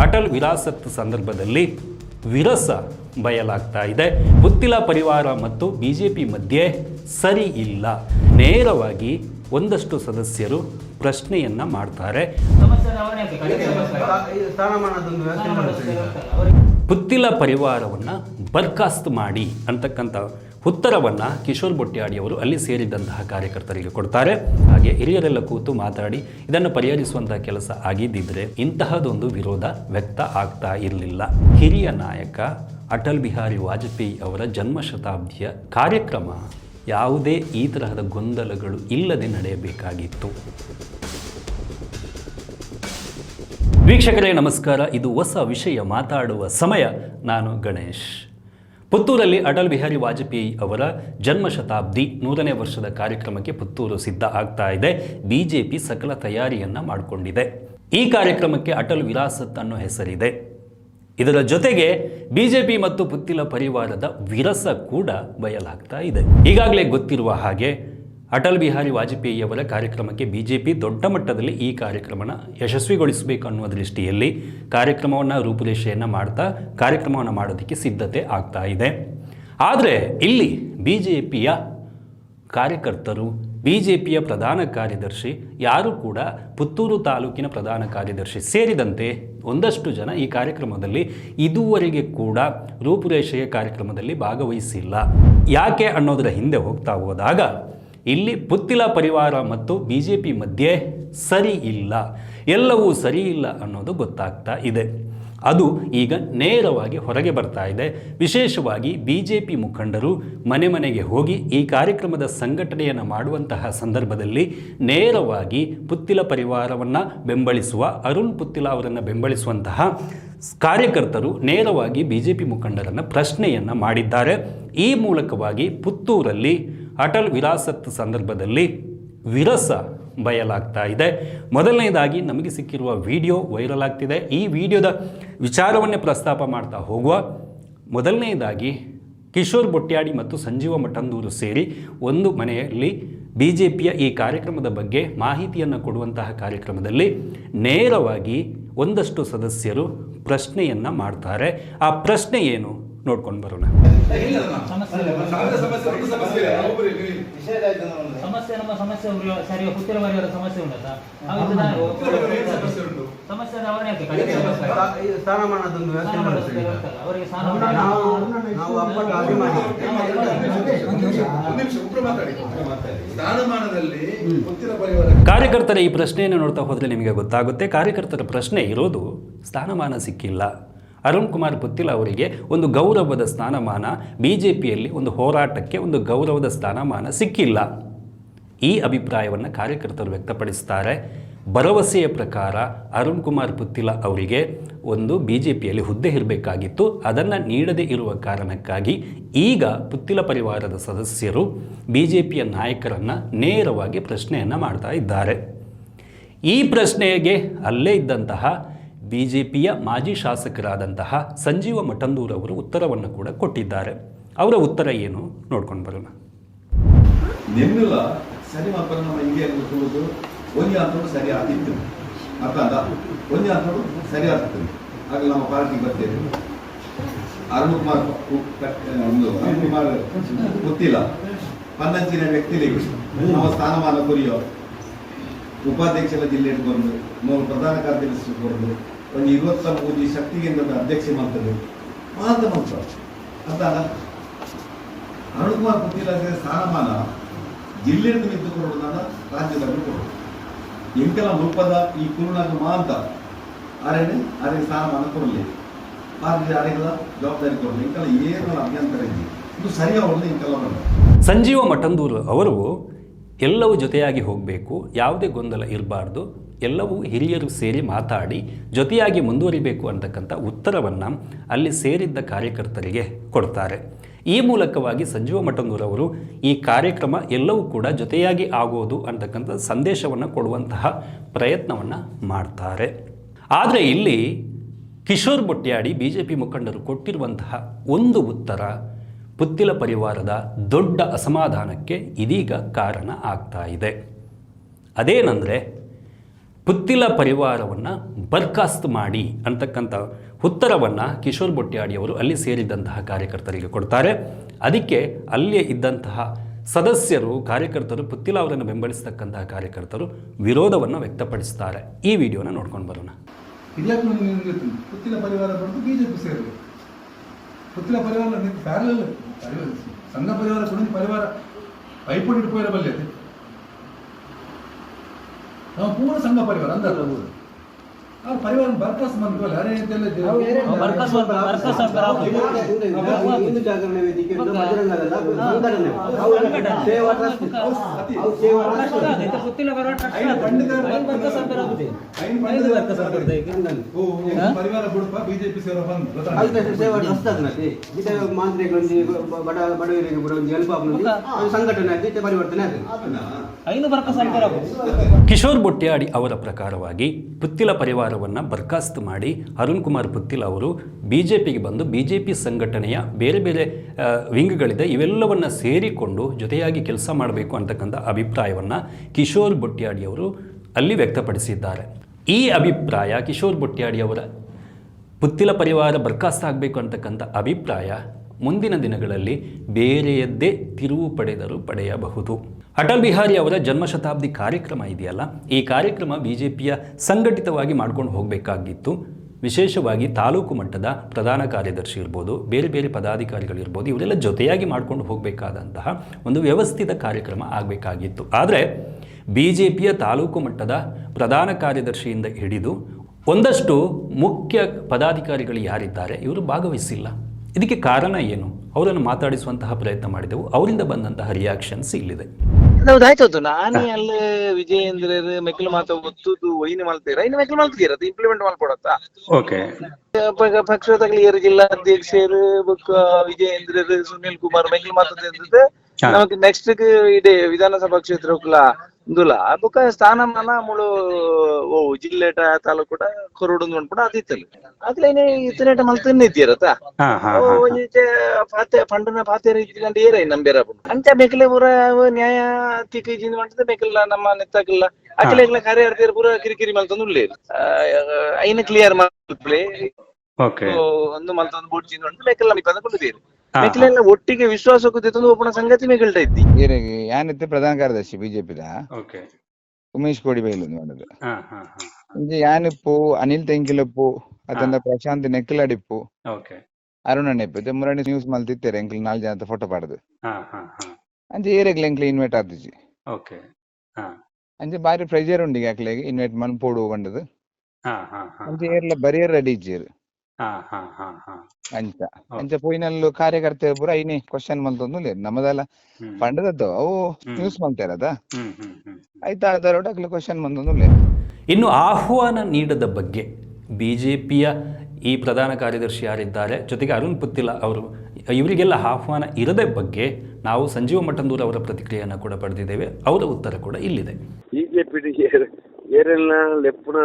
ಅಟಲ್ ವಿರಾಸತ್ ಸಂದರ್ಭದಲ್ಲಿ ವಿರಸ ಬಯಲಾಗ್ತಾ ಇದೆ. ಪುತ್ತಿಲ ಪರಿವಾರ ಮತ್ತು ಬಿ ಜೆ ಪಿ ಮಧ್ಯೆ ಸರಿ ಇಲ್ಲ. ನೇರವಾಗಿ ಒಂದಷ್ಟು ಸದಸ್ಯರು ಪ್ರಶ್ನೆಯನ್ನ ಮಾಡ್ತಾರೆ. ಪುತ್ತಿಲ ಪರಿವಾರವನ್ನು ಬರ್ಖಾಸ್ತು ಮಾಡಿ ಅಂತಕ್ಕಂಥ ಉತ್ತರವನ್ನು ಕಿಶೋರ್ ಬೊಟ್ಟಿಯಾಡಿಯವರು ಅಲ್ಲಿ ಸೇರಿದಂತಹ ಕಾರ್ಯಕರ್ತರಿಗೆ ಕೊಡ್ತಾರೆ. ಹಾಗೆ ಹಿರಿಯರೆಲ್ಲ ಕೂತು ಮಾತಾಡಿ ಇದನ್ನು ಪರಿಹರಿಸುವಂತಹ ಕೆಲಸ ಆಗಿದ್ದಿದ್ರೆ ಇಂತಹದೊಂದು ವಿರೋಧ ವ್ಯಕ್ತ ಆಗ್ತಾ ಇರಲಿಲ್ಲ. ಹಿರಿಯ ನಾಯಕ ಅಟಲ್ ಬಿಹಾರಿ ವಾಜಪೇಯಿ ಅವರ ಜನ್ಮ ಶತಾಬ್ದಿಯ ಕಾರ್ಯಕ್ರಮ ಯಾವುದೇ ಈ ತರಹದ ಗೊಂದಲಗಳು ಇಲ್ಲದೆ ನಡೆಯಬೇಕಾಗಿತ್ತು. ವೀಕ್ಷಕರೇ, ನಮಸ್ಕಾರ. ಇದು ಹೊಸ ವಿಷಯ ಮಾತಾಡುವ ಸಮಯ. ನಾನು ಗಣೇಶ್. ಪುತ್ತೂರಲ್ಲಿ ಅಟಲ್ ಬಿಹಾರಿ ವಾಜಪೇಯಿ ಅವರ ಜನ್ಮ ಶತಾಬ್ದಿ ನೂರನೇ ವರ್ಷದ ಕಾರ್ಯಕ್ರಮಕ್ಕೆ ಪುತ್ತೂರು ಸಿದ್ಧ ಆಗ್ತಾ ಇದೆ. ಬಿಜೆಪಿ ಸಕಲ ತಯಾರಿಯನ್ನ ಮಾಡಿಕೊಂಡಿದೆ. ಈ ಕಾರ್ಯಕ್ರಮಕ್ಕೆ ಅಟಲ್ ವಿರಾಸತ್ ಅನ್ನೋ ಹೆಸರಿದೆ. ಇದರ ಜೊತೆಗೆ ಬಿಜೆಪಿ ಮತ್ತು ಪುತ್ತಿಲ ಪರಿವಾರದ ವಿರಸ ಕೂಡ ಬಯಲಾಗ್ತಾ ಇದೆ. ಈಗಾಗಲೇ ಗೊತ್ತಿರುವ ಹಾಗೆ ಅಟಲ್ ಬಿಹಾರಿ ವಾಜಪೇಯಿ ಅವರ ಕಾರ್ಯಕ್ರಮಕ್ಕೆ ಬಿಜೆಪಿ ದೊಡ್ಡ ಮಟ್ಟದಲ್ಲಿ ಈ ಕಾರ್ಯಕ್ರಮನ ಯಶಸ್ವಿಗೊಳಿಸಬೇಕು ಅನ್ನುವ ದೃಷ್ಟಿಯಲ್ಲಿ ಕಾರ್ಯಕ್ರಮವನ್ನು ರೂಪುರೇಷೆಯನ್ನು ಮಾಡ್ತಾ ಕಾರ್ಯಕ್ರಮವನ್ನು ಮಾಡೋದಕ್ಕೆ ಸಿದ್ಧತೆ ಆಗ್ತಾ ಇದೆ. ಆದರೆ ಇಲ್ಲಿ ಬಿ ಜೆ ಪಿಯ ಕಾರ್ಯಕರ್ತರು ಬಿ ಜೆ ಪಿಯ ಪ್ರಧಾನ ಕಾರ್ಯದರ್ಶಿ, ಯಾರೂ ಕೂಡ ಪುತ್ತೂರು ತಾಲೂಕಿನ ಪ್ರಧಾನ ಕಾರ್ಯದರ್ಶಿ ಸೇರಿದಂತೆ ಒಂದಷ್ಟು ಜನ ಈ ಕಾರ್ಯಕ್ರಮದಲ್ಲಿ ಇದುವರೆಗೆ ಕೂಡ ರೂಪುರೇಷೆಯ ಕಾರ್ಯಕ್ರಮದಲ್ಲಿ ಭಾಗವಹಿಸಿಲ್ಲ. ಯಾಕೆ ಅನ್ನೋದರ ಹಿಂದೆ ಹೋಗ್ತಾ ಹೋದಾಗ ಇಲ್ಲಿ ಪುತ್ತಿಲ ಪರಿವಾರ ಮತ್ತು ಬಿ ಜೆ ಪಿ ಮಧ್ಯೆ ಸರಿ ಇಲ್ಲ. ಎಲ್ಲವೂ ಸರಿ ಇಲ್ಲ ಅನ್ನೋದು ಗೊತ್ತಾಗ್ತಾ ಇದೆ. ಅದು ಈಗ ನೇರವಾಗಿ ಹೊರಗೆ ಬರ್ತಾ ಇದೆ. ವಿಶೇಷವಾಗಿ ಬಿ ಜೆ ಪಿ ಮುಖಂಡರು ಮನೆ ಮನೆಗೆ ಹೋಗಿ ಈ ಕಾರ್ಯಕ್ರಮದ ಸಂಘಟನೆಯನ್ನು ಮಾಡುವಂತಹ ಸಂದರ್ಭದಲ್ಲಿ ನೇರವಾಗಿ ಪುತ್ತಿಲ ಪರಿವಾರವನ್ನು ಬೆಂಬಲಿಸುವ ಅರುಣ್ ಪುತ್ತಿಲ ಅವರನ್ನು ಬೆಂಬಲಿಸುವಂತಹ ಕಾರ್ಯಕರ್ತರು ನೇರವಾಗಿ ಬಿ ಜೆ ಪಿ ಮುಖಂಡರನ್ನು ಪ್ರಶ್ನೆಯನ್ನು ಮಾಡಿದ್ದಾರೆ. ಈ ಮೂಲಕವಾಗಿ ಪುತ್ತೂರಲ್ಲಿ ಅಟಲ್ ವಿರಾಸತ್ ಸಂದರ್ಭದಲ್ಲಿ ವಿರಸ ಬಯಲಾಗ್ತಾ ಇದೆ. ಮೊದಲನೇದಾಗಿ ನಮಗೆ ಸಿಕ್ಕಿರುವ ವಿಡಿಯೋ ವೈರಲ್ ಆಗ್ತಿದೆ. ಈ ವಿಡಿಯೋದ ವಿಚಾರವನ್ನೇ ಪ್ರಸ್ತಾಪ ಮಾಡ್ತಾ ಹೋಗುವ ಮೊದಲನೇದಾಗಿ ಕಿಶೋರ್ ಬೊಟ್ಯಾಡಿ ಮತ್ತು ಸಂಜೀವ ಮಠಂದೂರು ಸೇರಿ ಒಂದು ಮನೆಯಲ್ಲಿ ಬಿ ಜೆ ಪಿಯ ಈ ಕಾರ್ಯಕ್ರಮದ ಬಗ್ಗೆ ಮಾಹಿತಿಯನ್ನು ಕೊಡುವಂತಹ ಕಾರ್ಯಕ್ರಮದಲ್ಲಿ ನೇರವಾಗಿ ಒಂದಷ್ಟು ಸದಸ್ಯರು ಪ್ರಶ್ನೆಯನ್ನು ಮಾಡ್ತಾರೆ. ಆ ಪ್ರಶ್ನೆ ಏನು? ನೋಡ್ಕೊಂಡು ಬರೋಣ. ಸಮಸ್ಯೆ ಸರಿ ಪುತ್ತಿರ ಮರಿಯವರ ಸಮಸ್ಯೆ ಉಂಟಾ? ಸಮಸ್ಯೆ ಸ್ಥಾನಮಾನದೊಂದು ಮಾಡ್ತೀವಿ ಅವರಿಗೆ ನಾವು ಅಪ್ಪಟ ಅಭಿಮಾನಿ ಸ್ಥಾನಮಾನದಲ್ಲಿ ಕಾರ್ಯಕರ್ತರ ಈ ಪ್ರಶ್ನೆಯನ್ನು ನೋಡ್ತಾ ಹೋದರೆ ನಿಮಗೆ ಗೊತ್ತಾಗುತ್ತೆ ಕಾರ್ಯಕರ್ತರ ಪ್ರಶ್ನೆ ಇರೋದು ಸ್ಥಾನಮಾನ ಸಿಕ್ಕಿಲ್ಲ. ಅರುಣ್ ಕುಮಾರ್ ಪುತ್ತಿಲ ಅವರಿಗೆ ಒಂದು ಗೌರವದ ಸ್ಥಾನಮಾನ ಬಿ ಜೆ ಪಿಯಲ್ಲಿ ಒಂದು ಹೋರಾಟಕ್ಕೆ ಒಂದು ಗೌರವದ ಸ್ಥಾನಮಾನ ಸಿಕ್ಕಿಲ್ಲ. ಈ ಅಭಿಪ್ರಾಯವನ್ನು ಕಾರ್ಯಕರ್ತರು ವ್ಯಕ್ತಪಡಿಸ್ತಾರೆ. ಭರವಸೆಯ ಪ್ರಕಾರ ಅರುಣ್ ಕುಮಾರ್ ಪುತ್ತಿಲ ಅವರಿಗೆ ಒಂದು ಬಿ ಜೆ ಪಿಯಲ್ಲಿ ಹುದ್ದೆ ಇರಬೇಕಾಗಿತ್ತು. ಅದನ್ನು ನೀಡದೇ ಇರುವ ಕಾರಣಕ್ಕಾಗಿ ಈಗ ಪುತ್ತಿಲ ಪರಿವಾರದ ಸದಸ್ಯರು ಬಿ ಜೆ ಪಿಯ ನಾಯಕರನ್ನು ನೇರವಾಗಿ ಪ್ರಶ್ನೆಯನ್ನು ಮಾಡ್ತಾ ಇದ್ದಾರೆ. ಈ ಪ್ರಶ್ನೆಗೆ ಅಲ್ಲೇ ಇದ್ದಂತಹ ಬಿ ಜೆ ಪಿಯ ಮಾಜಿ ಶಾಸಕರಾದಂತಹ ಸಂಜೀವ ಮಠಂದೂರವರು ಉತ್ತರವನ್ನು ಕೂಡ ಕೊಟ್ಟಿದ್ದಾರೆ. ಅವರ ಉತ್ತರ ಏನು ನೋಡ್ಕೊಂಡು ಬರೋಣ. ಸರಿ ಮಾಪನ ನಮ್ಮ ಇಂಡಿಯಾಗೆ ಗೊತ್ತುವುದು ಒಂದು ಸರಿ ಆಗಿತ್ತು ಅರ್ಥ ಅಲ್ಲ ಒಂದು ಸರಿ ಆಗ್ತದೆ ಆಗ ನಮ್ಮ ಪಾರ್ಟಿಗೆ ಬರ್ತೇವೆ ಅರುಣ್ ಕುಮಾರ್ ಒಂದು ಅರುಣ್ ಕುಮಾರ್ ಗೊತ್ತಿಲ್ಲ. ಪನ್ನಂಚಿನ ವ್ಯಕ್ತಿಲಿಗೆ ನಮ್ಮ ಸ್ಥಾನಮಾನ ಕುರಿಯೋ. ಉಪಾಧ್ಯಕ್ಷರ ಜಿಲ್ಲೆ ಇಟ್ಕೊಂಡು ಮೂರು ಪ್ರಧಾನ ಕಾರ್ಯದರ್ಶಿ ಬಂದು ಒಂದು ಇವತ್ತ ಮೂರು ಶಕ್ತಿ ಕೇಂದ್ರದ ಅಧ್ಯಕ್ಷ ಮಾಡ್ತದೆ. ಮಾತ್ರ ಅಂತ ಅರುಣ್ ಕುಮಾರ್ ಗೊತ್ತಿಲ್ಲ ಸ್ಥಾನಮಾನ. ಜಿಲ್ಲೆಯನ್ನು ನಿಂತುಕೊಳ್ಳೋದನ್ನ ರಾಜ್ಯದಲ್ಲಿ ಕೊಡೋದು ಎಂಕೆಲ ಮುಲ್ಪದ ಈ ಕುರುನಾಗ ಮಾಂತ ಆರೇನೆ ಅರೆ ಸ್ಥಾನಮಾನ ಕೊಡಲಿ. ಭಾರತೀಯ ಆರೆಗಳ ಜವಾಬ್ದಾರಿ ಕೊಡಲಿ. ಎಂಕೆಲ ಏನು ಅಭ್ಯಂತರ ಇದೆ ಇದು ಸರಿಯಾಗಿ ಎಂಕೆಲ್ಲ ಬಂದ. ಸಂಜೀವ ಮಠಂದೂರು ಅವರು ಎಲ್ಲವೂ ಜೊತೆಯಾಗಿ ಹೋಗಬೇಕು, ಯಾವುದೇ ಗೊಂದಲ ಇರಬಾರ್ದು, ಎಲ್ಲವೂ ಹಿರಿಯರು ಸೇರಿ ಮಾತಾಡಿ, ಜೊತೆಯಾಗಿ ಮುಂದುವರಿಬೇಕು ಅಂತಕ್ಕಂಥ ಉತ್ತರವನ್ನು ಅಲ್ಲಿ ಸೇರಿದ್ದ ಕಾರ್ಯಕರ್ತರಿಗೆ ಕೊಡ್ತಾರೆ. ಈ ಮೂಲಕವಾಗಿ ಸಂಜೀವ ಮಠಂದೂರವರು ಈ ಕಾರ್ಯಕ್ರಮ ಎಲ್ಲವೂ ಕೂಡ ಜೊತೆಯಾಗಿ ಆಗೋದು ಅಂತಕ್ಕಂಥ ಸಂದೇಶವನ್ನು ಕೊಡುವಂತಹ ಪ್ರಯತ್ನವನ್ನು ಮಾಡ್ತಾರೆ. ಆದರೆ ಇಲ್ಲಿ Kishore Botyadi B J P ಮುಖಂಡರು ಕೊಟ್ಟಿರುವಂತಹ ಒಂದು ಉತ್ತರ ಪುತ್ತಿಲ ಪರಿವಾರದ ದೊಡ್ಡ ಅಸಮಾಧಾನಕ್ಕೆ ಇದೀಗ ಕಾರಣ ಆಗ್ತಾ ಇದೆ. ಅದೇನೆಂದರೆ, ಪುತ್ತಿಲ ಪರಿವಾರವನ್ನು ಬರ್ಖಾಸ್ತು ಮಾಡಿ ಅಂತಕ್ಕಂಥ ಉತ್ತರವನ್ನು ಕಿಶೋರ್ ಬೊಟ್ಯಾಡಿಯವರು ಅಲ್ಲಿ ಸೇರಿದಂತಹ ಕಾರ್ಯಕರ್ತರಿಗೆ ಕೊಡ್ತಾರೆ. ಅದಕ್ಕೆ ಅಲ್ಲಿ ಇದ್ದಂತಹ ಸದಸ್ಯರು, ಕಾರ್ಯಕರ್ತರು, ಪುತ್ತಿಲ ಅವರನ್ನು ಬೆಂಬಲಿಸತಕ್ಕಂತಹ ಕಾರ್ಯಕರ್ತರು ವಿರೋಧವನ್ನು ವ್ಯಕ್ತಪಡಿಸ್ತಾರೆ. ಈ ವಿಡಿಯೋನ ನೋಡ್ಕೊಂಡು ಬರೋಣ. ಇದ್ಯಾಕೆ ನನಗೆ ನಿಮ್ಗೆ ಪುತ್ತಿಲ ಪರಿವಾರ ಬರೆದು ಬಿಜೆಪಿ ಸೇರಿದೆ ಪುತ್ತಿಲ ಪರಿವಾರ ನಿಮ್ಗೆ ಪ್ಯಾರಲಲ್ ಸಂಘ ಪರಿವಾರ ಕೂಡ ಪರಿವಾರ ಪರಿವಾರ ಪರಿವಾರ ಬರ್ಕಾಸ್. ಹಿಂದೂ ಜಾಗರಣ ವೇದಿಕೆ ಪರಿವಾರ ಬಿಜೆಪಿ ಸೇರೋ ಬಂದು ಸೇವಾ ಟ್ರಸ್ಟ್ ಮಾಂತ್ರಿಗಳಿಗೆ ಬಡ ಬಡವರಿಗೆ ಹೆಲ್ಪ್ ಸಂಘಟನೆ ಆಗಿ ಪರಿವರ್ತನೆ ಆಗಿದೆ. ಕಿಶೋರ್ ಬೊಟ್ಯಾಡಿ ಅವರ ಪ್ರಕಾರವಾಗಿ ಪುತ್ತಿಲ ಪರಿವಾರವನ್ನು ಬರ್ಖಾಸ್ತು ಮಾಡಿ ಅರುಣ್ ಕುಮಾರ್ ಪುತ್ತಿಲ್ ಅವರು ಬಿ ಜೆ ಪಿಗೆ ಬಂದು ಬಿ ಜೆ ಪಿ ಸಂಘಟನೆಯ ಬೇರೆ ಬೇರೆ ವಿಂಗ್ಗಳಿದೆ. ಇವೆಲ್ಲವನ್ನು ಸೇರಿಕೊಂಡು ಜೊತೆಯಾಗಿ ಕೆಲಸ ಮಾಡಬೇಕು ಅಂತಕ್ಕಂಥ ಅಭಿಪ್ರಾಯವನ್ನು ಕಿಶೋರ್ ಬೊಟ್ಯಾಡಿ ಅವರು ಅಲ್ಲಿ ವ್ಯಕ್ತಪಡಿಸಿದ್ದಾರೆ. ಈ ಅಭಿಪ್ರಾಯ ಕಿಶೋರ್ ಬೊಟ್ಯಾಡಿ ಅವರ ಪುತ್ತಿಲ ಪರಿವಾರ ಬರ್ಖಾಸ್ತಾಗಬೇಕು ಅಂತಕ್ಕಂಥ ಅಭಿಪ್ರಾಯ ಮುಂದಿನ ದಿನಗಳಲ್ಲಿ ಬೇರೆಯದ್ದೇ ತಿರುವು ಪಡೆದರೂ ಪಡೆಯಬಹುದು. ಅಟಲ್ ಬಿಹಾರಿ ಅವರ ಜನ್ಮಶತಾಬ್ದಿ ಕಾರ್ಯಕ್ರಮ ಇದೆಯಲ್ಲ? ಈ ಕಾರ್ಯಕ್ರಮ ಬಿ ಜೆ ಪಿಯ ಸಂಘಟಿತವಾಗಿ ಮಾಡ್ಕೊಂಡು ಹೋಗಬೇಕಾಗಿತ್ತು. ವಿಶೇಷವಾಗಿ ತಾಲೂಕು ಮಟ್ಟದ ಪ್ರಧಾನ ಕಾರ್ಯದರ್ಶಿ ಇರ್ಬೋದು, ಬೇರೆ ಬೇರೆ ಪದಾಧಿಕಾರಿಗಳಿರ್ಬೋದು ಇವರೆಲ್ಲ ಜೊತೆಯಾಗಿ ಮಾಡ್ಕೊಂಡು ಹೋಗಬೇಕಾದಂತಹ ಒಂದು ವ್ಯವಸ್ಥಿತ ಕಾರ್ಯಕ್ರಮ ಆಗಬೇಕಾಗಿತ್ತು. ಆದರೆ ಬಿ ಜೆ ಪಿಯ ತಾಲೂಕು ಮಟ್ಟದ ಪ್ರಧಾನ ಕಾರ್ಯದರ್ಶಿಯಿಂದ ಹಿಡಿದು ಒಂದಷ್ಟು ಮುಖ್ಯ ಪದಾಧಿಕಾರಿಗಳು ಯಾರಿದ್ದಾರೆ? ಇವರು ಭಾಗವಹಿಸಿಲ್ಲ. ಇದಕ್ಕೆ ಕಾರಣ ಏನು? ಅವರನ್ನು ಮಾತಾಡಿಸುವಂತಹ ಪ್ರಯತ್ನ ಮಾಡಿದೆವು. ಅವರಿಂದ ಬಂದಂತಹ ರಿಯಾಕ್ಷನ್ಸ್ ಇಲ್ಲಿದೆ. ಹೌದಾಯ್ತು ನಾನೇ ಅಲ್ಲಿ ವಿಜಯೇಂದ್ರ ಮೆಕ್ಲು ಮಾತು ಒತ್ತುದು ಒಯ್ನ ಮಾಡ್ತೀರ ಇನ್ನು ಮೆಕ್ಲು ಮಾಡ್ತೀರ ಅದು ಇಂಪ್ಲಿಮೆಂಟ್ ಮಾಡ್ಕೊಡತ್ತಾ? ಓಕೆ. ಪಕ್ಷದ ಕ್ಲಿಯರ್ ಜಿಲ್ಲಾಧ್ಯಕ್ಷರು ಬೊಕ್ಕ ವಿಜಯೇಂದ್ರ ಸುನಿಲ್ ಕುಮಾರ್ ಮೆಕ್ಲು ಮಾತದ ನಮಕ್ ನೆಕ್ಸ್ಟ್ ಇಡೆ ವಿಧಾನಸಭಾ ಕ್ಷೇತ್ರ ದುಲ ಬೊಕ್ಕ ಸ್ಥಾನಮಾನ ಮುಳು ಓ ಜಿಲ್ಲೆಟ ತಾಲೂಕುಟ ಕೊರೋಡು ಅನ್ಪುಡ ಅದಿತ್ತಲ್ಲ ಅದ್ಲೇನೆ ಇತ್ತನೇಟ ಮಲ್ತನ್ನೇ ಇದ್ದೀರತ್ತ ಒಂಜಿ ಪಾತೆ ಪಂಡನ ಪಾತೆ ರೀತಿಗಂಡ ಏರೈ ನಂಬೇರ ಅಂತ ಬೆಕ್ಲೆ ಪೂರ ನ್ಯಾಯ ನ್ಯಾಯ ತಿಕ್ಕಿಜಿಂದ ಮಾಡ್ತದೆ ಬೇಕಲ್ಲ ನಮ್ಮ ನೆತ್ತಕ್ಲ ಅಕ್ಲೆಗ್ಲ ಕಾರ್ಯ ಆಡ್ತೀರ ಪೂರ ಕಿರಿಕಿರಿ ಮಲ್ತಂದು ಉಳ್ಳೇ ಐನ ಕ್ಲಿಯರ್ ಓಕೆ ಒಂದು ಮಲ್ತೊಂದು ಬುಡ್ಜಿಂದ ಉಂಟು ಬೆಕ್ಲ ಮಿಪ್ಪಂದ ಕೊಂಡಿದ್ದೀರಿ ಬೆಕ್ಲೆಲ್ಲ ಒಟ್ಟಿಗೆ ವಿಶ್ವಾಸ ತೆತ್ತೊಂದು ಒಪ್ಪಣ ಸಂಗತಿ ಮೆಗಲ್ಟ ಇದ್ದಿ. ಯಾನಿತ್ತೆ ಪ್ರಧಾನ ಕಾರ್ಯದರ್ಶಿ ಬಿಜೆಪಿದ? ಓಕೆ. ಉಮೇಶ್ ಕೋಡಿ ಬೈಲು ಮಾಡೋದು ಹಾ ಹಾ ಹಾಂ. ಇಂಜಿ ಯಾನಿಪ್ಪು ಅನಿಲ್ ತೆಂಕಿಲಪ್ಪು ಅತಂದ ಪ್ರಶಾಂತ್ ನೆಕ್ಲಡಿಪ್ಪು ಓಕೆ. ನೆಪ್ಪು ಇಪ್ಪು ಮುರಣಿ ನ್ಯೂಸ್ ಮಲ್ತಿತ್ತೇರೆ ಎಂಕ್ಲು ನಾಲ್ ಜನ ಫೋಟೋ ಪಾಡ್ದು. ಹಾ ಹಾ ಹಾ. ಅಂಜಿ ಏರೆಗ್ಲ ಎಂಕ್ಲಿ ಇನ್ವೈಟ್ ಆದಿಜಿ. ಓಕೆ. ಹಾ. ಅಂಜಿ ಬಾರಿ ಪ್ರೆಜರ್ ಉಂಡಿಗೆ ಅಕ್ಲೆಗೆ ಇನ್ವೈಟ್ ಮನ್ಪೋಡು ಬಂದದು ಹಾ ಹಾ ಹಾ. ಅಂಜಿ ಏರ್ಲ ಬರಿಯರ್ ರೆಡಿ ಇಜ್ಜೇರು. ಹಾಂ ಹಾ ಹಾ ಹಾಂ. ಅಂಚ ಅಂಚ ಪೋಯಿನಲ್ಲು ಕಾರ್ಯಕರ್ತೆಯರು ಪೂರ ಐನೇ ಕ್ವಶನ್ ಮಂತೊಂದು ಲೇರು ನಮ್ಮದಲ್ಲ. ಪಂಡದದ್ದು ಅವು. ನ್ಯೂಸ್ ಮಂತಿರದ ಆಯ್ತಾ ಅದರೋಡ ಅಕ್ಲು ಕ್ವಶನ್ ಬಂದೊಂದು ಲೇರು ಇನ್ನು ಆಹ್ವಾನ ನೀಡದ ಬಗ್ಗೆ ಬಿಜೆಪಿಯ ಈ ಪ್ರಧಾನ ಕಾರ್ಯದರ್ಶಿ ಯಾರಿದ್ದಾರೆ? ಜೊತೆಗೆ ಅರುಣ್ ಪುತ್ತಿಲ ಅವರು ಇವರಿಗೆಲ್ಲ ಆಹ್ವಾನ ಇರದ ಬಗ್ಗೆ ನಾವು ಸಂಜೀವ ಮಠಂದೂರ್ ಅವರ ಪ್ರತಿಕ್ರಿಯೆಯನ್ನು ಕೂಡ ಪಡೆದಿದ್ದೇವೆ. ಅವರ ಉತ್ತರ ಕೂಡ ಇಲ್ಲಿದೆ. ಬಿಜೆಪಿ ಏರೆಲ್ಲ ಲೆಪ್ಪುನ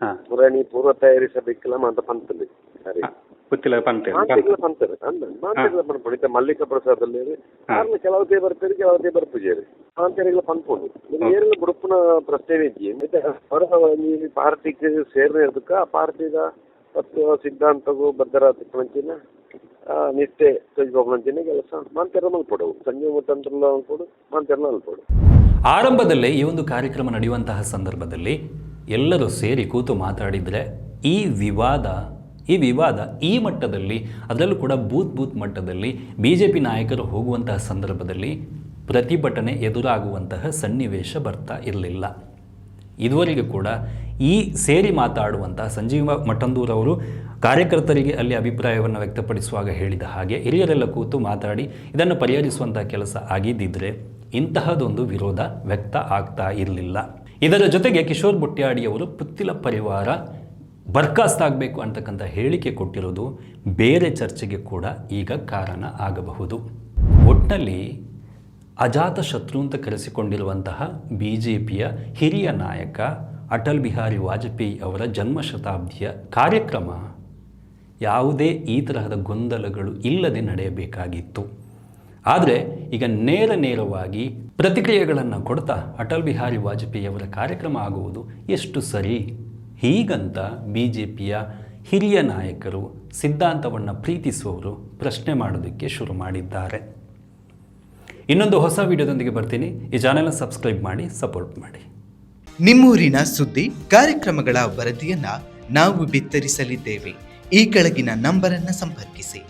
ಹಾ. ಪುರಾಣಿ ಪೂರ್ವ ತಯಾರಿಸಬೇಕಿಲ್ಲ ಅಂತ ಪಂತಲ್ಲಿ ಸರಿ. ಪುತ್ತಿಲ ಮಾಂತಿಗಳ ಪಂತಾರೆ ಅಂದ ಮಾಂತಿಗಳ ಪಂಪು ಇತ್ತ ಮಲ್ಲಿಕ ಪ್ರಸಾದಲ್ಲಿ ಕಾರಣ ಕೆಲವತ್ತೇ ಬರ್ತಾರೆ ಕೆಲವತ್ತೇ ಬರ್ಪುಜೇರಿ ಗುರುಪಿನ ಏರೆಲ್ಲ ಬುಡುಪುನ ಪ್ರಶ್ನೆ ಇದೆಯೇ? ಮತ್ತೆ ಹೊರ ಪಾರ್ಟಿಗೆ ಸೇರ್ನೆ ಇರ್ದಕ್ಕ ಆ ಪಾರ್ಟಿದ ತತ್ವ ಸಿದ್ಧಾಂತಗೂ ಬದ್ಧರ ತಿಕ್ಕಂಚಿನ ನಿಷ್ಠೆ ತೆಗೆದುಕೊಂಡಂಚಿನ ಕೆಲಸ. ಮಾಂತರ ಮಲ್ಪಡವು ಸಂಜೆ ಮತ್ತಂತ್ರ ಅನ್ಕೊಡು ಮಾಂತೆರ್ನ ಅಲ್ಪಡು ಆರಂಭದಲ್ಲೇ ಈ ಒಂದು ಕಾರ್ಯಕ್ರಮ ನಡೆಯುವಂತಹ ಸಂದರ್ಭದಲ್ಲಿ ಎಲ್ಲರೂ ಸೇರಿ ಕೂತು ಮಾತಾಡಿದರೆ ಈ ವಿವಾದ ಈ ವಿವಾದ ಈ ಮಟ್ಟದಲ್ಲಿ, ಅದರಲ್ಲೂ ಕೂಡ ಬೂತ್ ಬೂತ್ ಮಟ್ಟದಲ್ಲಿ ಬಿ ಜೆ ಪಿ ನಾಯಕರು ಹೋಗುವಂತಹ ಸಂದರ್ಭದಲ್ಲಿ ಪ್ರತಿಭಟನೆ ಎದುರಾಗುವಂತಹ ಸನ್ನಿವೇಶ ಬರ್ತಾ ಇರಲಿಲ್ಲ. ಇದುವರೆಗೂ ಕೂಡ ಈ ಸೇರಿ ಮಾತಾಡುವಂತಹ ಸಂಜೀವ ಮಠಂದೂರ್ ಅವರು ಕಾರ್ಯಕರ್ತರಿಗೆ ಅಲ್ಲಿ ಅಭಿಪ್ರಾಯವನ್ನು ವ್ಯಕ್ತಪಡಿಸುವಾಗ ಹೇಳಿದ ಹಾಗೆ ಹಿರಿಯರೆಲ್ಲ ಕೂತು ಮಾತಾಡಿ ಇದನ್ನು ಪರಿಹರಿಸುವಂಥ ಕೆಲಸ ಆಗಿದ್ದಿದ್ದರೆ ಇಂತಹದೊಂದು ವಿರೋಧ ವ್ಯಕ್ತ ಆಗ್ತಾ ಇರಲಿಲ್ಲ. ಇದರ ಜೊತೆಗೆ ಕಿಶೋರ್ ಬುಟ್ಯಾಡಿಯವರು ಪುತ್ತಿಲ ಪರಿವಾರ ಬರ್ಖಾಸ್ತಾಗಬೇಕು ಅಂತಕ್ಕಂಥ ಹೇಳಿಕೆ ಕೊಟ್ಟಿರೋದು ಬೇರೆ ಚರ್ಚೆಗೆ ಕೂಡ ಈಗ ಕಾರಣ ಆಗಬಹುದು. ಒಟ್ಟಿನಲ್ಲಿ ಅಜಾತ ಶತ್ರು ಅಂತ ಕರೆಸಿಕೊಂಡಿರುವಂತಹ ಬಿ ಜೆ ಪಿಯ ಹಿರಿಯ ನಾಯಕ ಅಟಲ್ ಬಿಹಾರಿ ವಾಜಪೇಯಿ ಅವರ ಜನ್ಮ ಶತಾಬ್ದಿಯ ಕಾರ್ಯಕ್ರಮ ಯಾವುದೇ ಈ ತರಹದ ಗೊಂದಲಗಳು ಇಲ್ಲದೆ ನಡೆಯಬೇಕಾಗಿತ್ತು. ಆದರೆ ಈಗ ನೇರ ನೇರವಾಗಿ ಪ್ರತಿಕ್ರಿಯೆಗಳನ್ನು ಕೊಡ್ತಾ ಅಟಲ್ ಬಿಹಾರಿ ವಾಜಪೇಯಿ ಅವರ ಕಾರ್ಯಕ್ರಮ ಆಗುವುದು ಎಷ್ಟು ಸರಿ? ಹೀಗಂತ ಬಿ ಜೆ ಪಿಯ ಹಿರಿಯ ನಾಯಕರು ಸಿದ್ಧಾಂತವನ್ನು ಪ್ರೀತಿಸುವವರು ಪ್ರಶ್ನೆ ಮಾಡೋದಕ್ಕೆ ಶುರು ಮಾಡಿದ್ದಾರೆ. ಇನ್ನೊಂದು ಹೊಸ ವಿಡಿಯೋದೊಂದಿಗೆ ಬರ್ತೀನಿ. ಈ ಚಾನೆಲ್ನ ಸಬ್ಸ್ಕ್ರೈಬ್ ಮಾಡಿ, ಸಪೋರ್ಟ್ ಮಾಡಿ. ನಿಮ್ಮೂರಿನ ಸುದ್ದಿ, ಕಾರ್ಯಕ್ರಮಗಳ ವರದಿಯನ್ನು ನಾವು ಬಿತ್ತರಿಸಲಿದ್ದೇವೆ. ಈ ಕೆಳಗಿನ ನಂಬರನ್ನು ಸಂಪರ್ಕಿಸಿ.